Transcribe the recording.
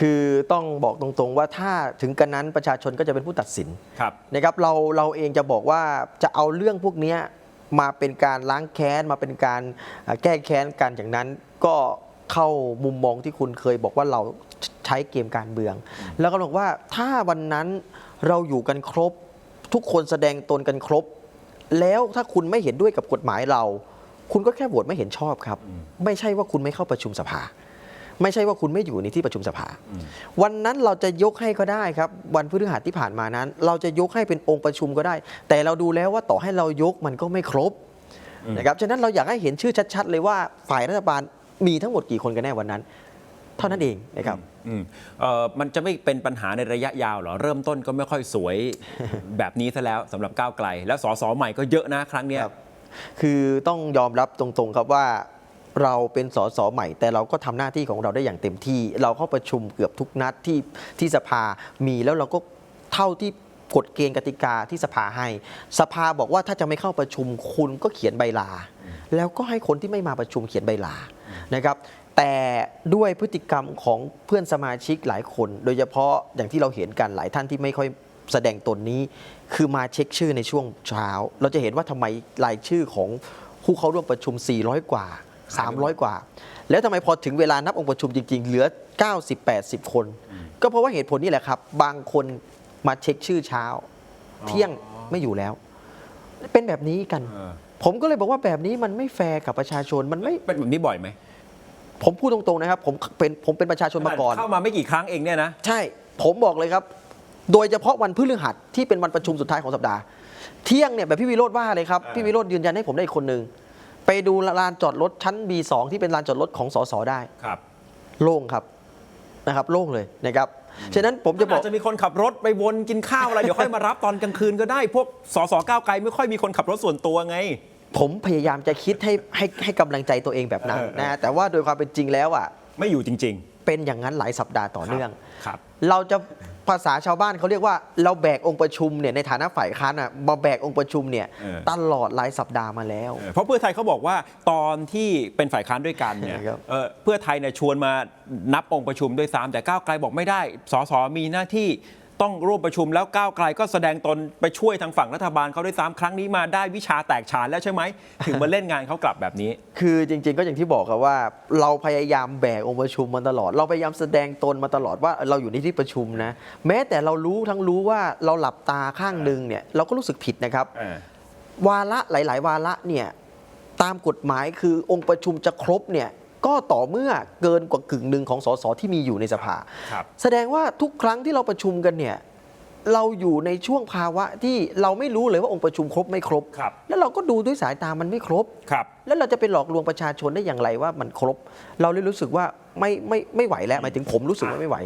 คือต้องบอกตรงๆว่าถ้าถึงกันนั้นประชาชนก็จะเป็นผู้ตัดสินครับนะครับเราเราเองจะบอกว่าจะเอาเรื่องพวกเนี้ยมาเป็นการล้างแค้นมาเป็นการเอ่อแก้แค้นกันอย่างนั้นก็เข้ามุมมองที่คุณเคยบอกว่าเราใช้เกมการเมือง แล้วก็บอกว่าถ้าวันนั้นเราอยู่กันครบ ทุกคนแสดงตนกันครบ แล้วถ้าคุณไม่เห็นด้วยกับกฎหมายเรา คุณก็แค่โหวตไม่เห็นชอบครับ ไม่ใช่ว่าคุณไม่เข้าประชุมสภา ไม่ใช่ว่าคุณไม่อยู่ในที่ประชุมสภา วันนั้นเราจะยกให้ก็ได้ครับ วันพฤหัสที่ผ่านมานั้น เราจะยกให้เป็นองค์ประชุมก็ได้ แต่เราดูแล้วว่าต่อให้เรายกมันก็ไม่ครบนะครับฉะนั้นเราอยากให้เห็นชื่อชัด ๆ เลยว่าฝ่ายรัฐบาลมีทั้งหมดกี่คนกันแน่วันนั้น เท่านั้นเองนะครับอืมเอ่อมันจะไม่เป็นปัญหาในระยะยาวเหรอ เริ่มต้นก็ไม่ค่อยสวยแบบนี้ซะแล้วสำหรับก้าวไกล แล้วสสใหม่ก็เยอะนะครั้งเนี้ยครับคือต้องยอมรับตรงๆครับว่า เราเป็นสสใหม่ แต่เราก็ทำหน้าที่ของเราได้อย่างเต็มที่ เราเข้าประชุมเกือบทุกนัดที่ที่สภามีแล้วเราก็เท่าที่กฎเกณฑ์กติกาที่สภาให้ สภาบอกว่าถ้าจะไม่เข้าประชุมคุณก็เขียนใบลา แล้วก็ให้คนที่ไม่มาประชุมเขียนใบลานะครับแต่ด้วยพฤติกรรมของเพื่อนสมาชิกหลายคน โดยเฉพาะอย่างที่เราเห็นกันหลายท่านที่ไม่ค่อยแสดงตนนี้ คือมาเช็คชื่อในช่วงเช้า เราจะเห็นว่าทำไมรายชื่อของผู้เข้าร่วมประชุม 400 กว่า 300 กว่า แล้วทำไมพอถึงเวลานับองค์ประชุมจริง ๆ เหลือ 90 80 คน ก็เพราะว่าเหตุผลนี่แหละครับ บางคนมาเช็คชื่อเช้า เที่ยงไม่อยู่แล้ว เป็นแบบนี้กันเออผมก็เลยบอกว่าแบบนี้มันไม่แฟร์กับประชาชนมันไม่เป็นแบบนี้บ่อยไหมผมพูดตรงๆนะครับผมเป็นผมเป็นประชาชนมาก่อนเข้ามาไม่กี่ครั้งเองเนี่ยนะใช่ ผมบอกเลยครับ โดยเฉพาะวันพฤหัสที่เป็นวันประชุมสุดท้ายของสัปดาห์ เที่ยงเนี่ยแบบพี่วิโรธว่าเลยครับอ่าพี่วิโรธยืนยันให้ผมได้อีกคนหนึ่ง ไปดูลานจอดรถชั้น B2 ที่เป็นลานจอดรถของสสได้ครับโล่งครับนะครับโล่งเลยนะครับฉะนั้นผมจะบออากจจะมีคนขับรถไปวนกินข้าวอะไรเดี๋ยวค่อยมารับตอนกลางคืนก็ได้ พวกสสก้าวไกลไม่ค่อยมีคนขับรถส่วนตัวไง ผมพยายามจะคิดให้ให้ให้กำลังใจตัวเองแบบนั้นเออเออนะแต่ว่าโดยความเป็นจริงแล้วอะไม่อยู่จริงเป็นอย่างนั้นหลายสัปดาห์ต่อๆเนื่องครับเราจะ ภาษาชาวบ้านเขาเรียกว่าเราแบกองค์ประชุมเนี่ยในฐานะฝ่ายค้านอะมาแบกองค์ประชุมเนี่ยเออ ตลอดหลายสัปดาห์มาแล้ว เออเพราะเพื่อไทยเขาบอกว่าตอนที่เป็นฝ่ายค้านด้วยกันเนี่ยครับ เอ่อเพื่อไทยเนี่ยชวนมานับองค์ประชุมด้วยซ้ำแต่ก้าวไกลบอกไม่ได้สสมีหน้าที่ ต้องร่วมประชุมแล้วก้าวไกลก็แสดงตนไปช่วยทางฝั่งรัฐบาลเขาด้วยซ้ำครั้งนี้มาได้วิชาแตกฉานแล้วใช่ไหม ถึงมาเล่นงานเขากลับแบบนี้ คือจริง ๆ ก็อย่างที่บอกครับว่า เราพยายามแบกองค์ประชุมมาตลอด เราพยายามแสดงตนมาตลอดว่าเราอยู่ในที่ประชุมนะ แม้แต่เรารู้ทั้งรู้ว่าเราหลับตาข้างหนึ่งเนี่ยเราก็รู้สึกผิดนะครับวาระหลาย ๆ วาระเนี่ยตามกฎหมายคือองค์ประชุมจะครบเนี่ย ก็ต่อเมื่อเกินกว่ากึ่งหนึ่งของสสที่มีอยู่ในสภาครับแสดงว่าทุกครั้งที่เราประชุมกันเนี่ยเราอยู่ในช่วงภาวะที่เราไม่รู้เลยว่าองค์ประชุมครบไม่ครบครับแล้วเราก็ดูด้วยสายตามันไม่ครบครับแล้วเราจะไปหลอกลวงประชาชนได้อย่างไรว่ามันครบ เราเลยรู้สึกว่าไม่ไม่ไม่ไหวแล้วหมายถึงผมรู้สึกว่าไม่ไหว